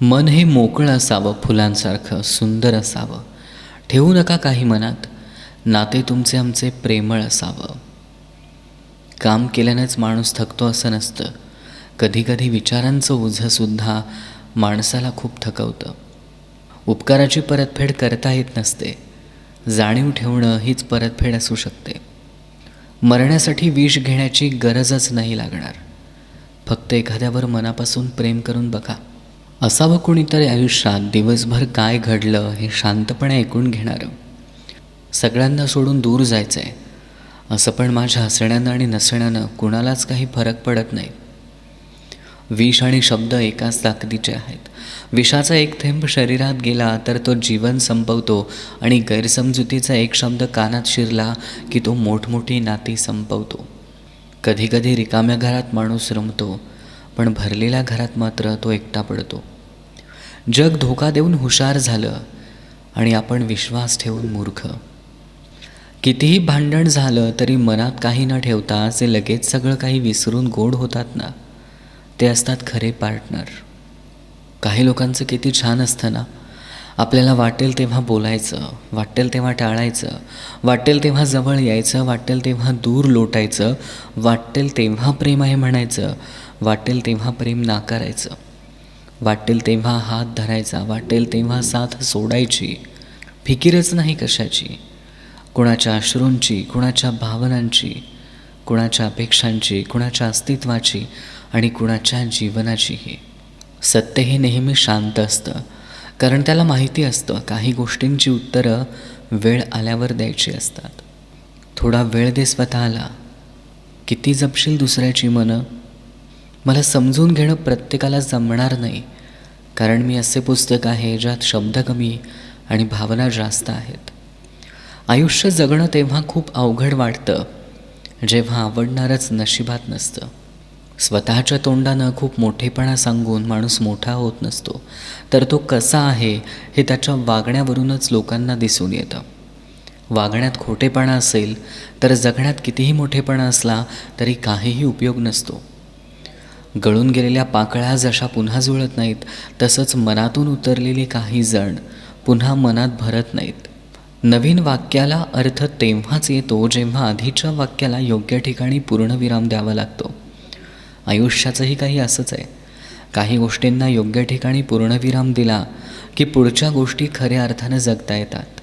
मन हे मोकळं असावं फुलांसारखं सुंदर असावं. ठेवू नका काही मनात. नाते तुमचे आमचे प्रेमळ असावं. काम केल्यानेच माणूस थकतो असं नसतं. कधीकधी विचारांचं ओझंसुद्धा माणसाला खूप थकवतं. उपकाराची परतफेड करता येत नसते. जाणीव ठेवणं हीच परतफेड असू शकते. मरण्यासाठी विष घेण्याची गरजच नाही लागणार. फक्त एखाद्यावर मनापासून प्रेम करून बघा. असावं कोणीतरी आयुष्यात दिवसभर काय घडलं हे शांतपणे ऐकून घेणारं. सगळ्यांना सोडून दूर जायचं आहे असं पण माझ्या हसण्यानं आणि नसण्यानं कुणालाच काही फरक पडत नाही. विष आणि शब्द एकाच ताकदीचे आहेत. विषाचा एक थेंब शरीरात गेला तर तो जीवन संपवतो आणि गैरसमजुतीचा एक शब्द कानात शिरला की तो मोठमोठी नाती संपवतो. कधीकधी रिकाम्या घरात माणूस रमतो. पण भरलेल्या घरात मात्र तो एकटा पडतो. जग धोका देऊन हुशार झालं आणि आपण विश्वास ठेवून मूर्ख. कितीही भांडण झालं तरी मनात काही न ठेवता जे लगेच सगळं काही विसरून गोड होतात ना ते असतात खरे पार्टनर. काही लोकांचं किती छान असतं ना आपल्याला वाटेल तेव्हा बोलायचं वाटेल तेव्हा टाळायचं वाटेल तेव्हा जवळ यायचं वाटेल तेव्हा दूर लोटायचं वाटेल तेव्हा प्रेम आहे म्हणायचं वाटेल तेव्हा प्रेम नाकारायचं. वाटेल तेव्हा हात धरायचा वाटेल तेव्हा साथ सोडायची. फिकीरच नाही कशाची. कुणाच्या अश्रूंची कुणाच्या भावनांची कुणाच्या अपेक्षांची कुणाच्या अस्तित्वाची आणि कुणाच्या जीवनाचीही. सत्य हे नेहमी शांत असतं. कारण त्याला माहिती असतं काही गोष्टींची उत्तरं वेळ आल्यावर द्यायची असतात. थोडा वेळ दे स्वतःला. किती जपशील दुसऱ्याची मनं? मला समजून घेणं प्रत्येकाला जमणार नाही. कारण मी असे पुस्तक आहे ज्यात शब्द कमी आणि भावना जास्त आहेत. आयुष्य जगणं तेव्हा खूप अवघड वाटतं. जेव्हा आवडणारच नशिबात नसतं. स्वतःच्या तोंडानं खूप मोठेपणा सांगून माणूस मोठा होत नसतो. तर तो कसा आहे हे त्याच्या वागण्यावरूनच लोकांना दिसून येतं. वागण्यात खोटेपणा असेल तर जगण्यात कितीही मोठेपणा असला तरी काहीही उपयोग नसतो. गळून गेलेल्या पाकळ्या जशा पुन्हा जुळत नाहीत तसंच मनातून उतरलेले काही जण पुन्हा मनात भरत नाहीत. नवीन वाक्याला अर्थ तेव्हाच येतो जेव्हा आधीच्या वाक्याला योग्य ठिकाणी पूर्णविराम द्यावा लागतो. आयुष्याचंही काही असंच आहे. काही गोष्टींना योग्य ठिकाणी पूर्णविराम दिला की पुढच्या गोष्टी खऱ्या अर्थानं जगता येतात.